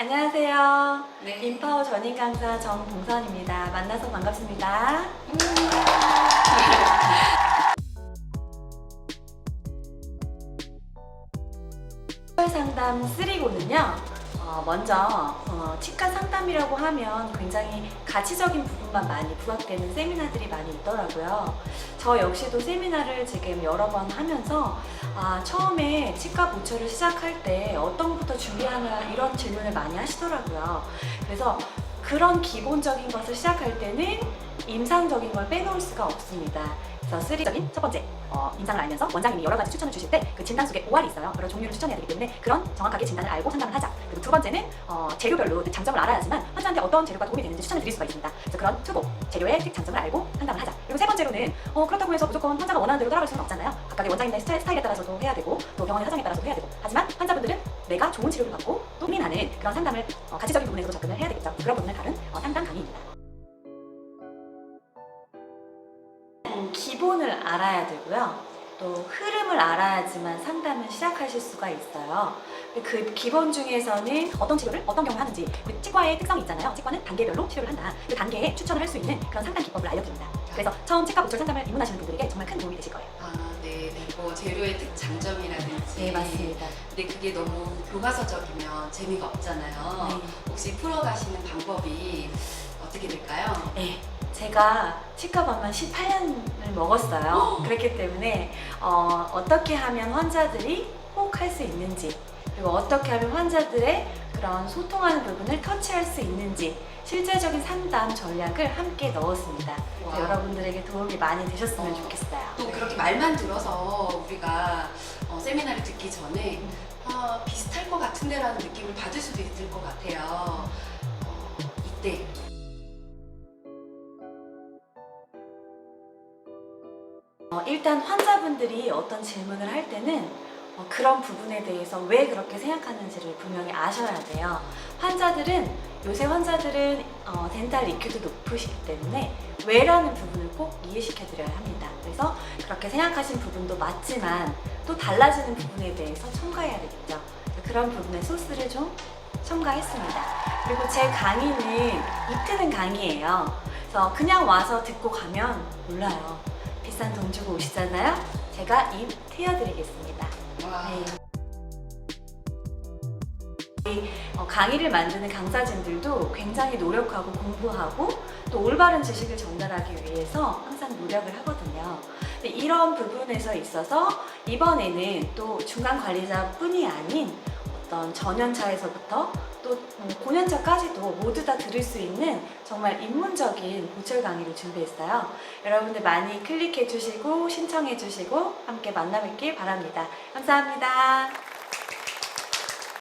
안녕하세요. 네. 인파워 전임 강사 정봉선입니다. 만나서 반갑습니다. 상담 3고는요. 어, 먼저 어, 치과 상담이라고 하면 굉장히 가치적인 부분만 많이 부각되는 세미나들이 많이 있더라고요. 저 역시도 세미나를 지금 여러 번 하면서 아, 처음에 치과 보초를 시작할 때 어떤 것부터 준비하냐 이런 질문을 많이 하시더라고요. 그래서 그런 기본적인 것을 시작할 때는 임상적인 걸 빼놓을 수가 없습니다. 그래서 쓰리적인 첫 번째 어, 임상을 알면서 원장님이 여러 가지 추천을 주실 때 그 진단 속에 오알이 있어요. 여러 종류를 추천해야 되기 때문에 그런 정확하게 진단을 알고 상담을 하자. 그리고 두 번째는 어, 재료별로 그 장점을 알아야지만 환자한테 어떤 재료가 도움이 되는지 추천을 드릴 수가 있습니다. 그래서 그런 투고 재료의 특 장점을 알고 상담을 하자. 그리고 세 번째로는 어, 그렇다고 해서 무조건 환자가 원하는 대로 따라갈 수는 없잖아요. 각각의 원장님의 스타일, 스타일에 따라서도 해야 되고 또 병원의 사정에 따라서도 해야 되고 하지만 환자분들은 내가 좋은 치료를 받고 또 힘이 나는 그런 상담을 어, 가치적인 부분에서 접근을 해야 되겠죠. 그런 부분을 다룬 어, 상담 강의입니다. 음, 기본을 알아야 되고요. 또 흐름을 알아야지만 상담을 시작하실 수가 있어요. 그 기본 중에서는 어떤 치료를 어떤 경우에 하는지 그 치과의 특성이 있잖아요. 치과는 단계별로 치료를 한다. 그 단계에 추천을 할 수 있는 그런 상담 기법을 알려드립니다. 그래서 처음 치과 보철 상담을 입문하시는 분들에게 정말 큰 도움이 되실 거예요. 아, 네, 네. 뭐 재료의 특 장점이라든지. 근데 그게 너무 교과서적이면 재미가 없잖아요. 네. 혹시 풀어가시는 방법이 어떻게 될까요? 네. 제가 치과밥만 18년을 먹었어요. 그렇기 때문에 어, 어떻게 하면 환자들이 호흡할 수 있는지 그리고 어떻게 하면 환자들의 그런 소통하는 부분을 터치할 수 있는지 실제적인 상담 전략을 함께 넣었습니다. 그래서 와. 여러분들에게 도움이 많이 되셨으면 어. 좋겠어요. 또 그렇게 말만 들어서 우리가 어, 세미나를 듣기 전에 아, 비슷할 것 같은데라는 느낌을 받을 수도 있을 것 같아요. 어, 이때 어, 일단 환자분들이 어떤 질문을 할 때는 어, 그런 부분에 대해서 왜 그렇게 생각하는지를 분명히 아셔야 돼요. 환자들은 요새 환자들은 어, 덴탈 리큐도 높으시기 때문에 왜라는 부분을 꼭 이해시켜 드려야 합니다. 그래서 그렇게 생각하신 부분도 맞지만 또 달라지는 부분에 대해서 첨가해야 되겠죠. 그런 부분에 소스를 좀 첨가했습니다. 그리고 제 강의는 입트는 강의예요. 그래서 그냥 와서 듣고 가면 몰라요. 비싼 돈 주고 오시잖아요. 제가 입 트여드리겠습니다. 와, 네. 이, 어, 강의를 만드는 강사진들도 굉장히 노력하고 공부하고 또 올바른 지식을 전달하기 위해서 항상 노력을 하거든요. 이런 부분에서 있어서 이번에는 또 중간 관리자뿐이 아닌 어떤 전연차에서부터 또 음, 고년차까지도 모두 다 들을 수 있는 정말 입문적인 보철 강의를 준비했어요. 여러분들 많이 클릭해 주시고 신청해 주시고 함께 만나뵙길 바랍니다. 감사합니다.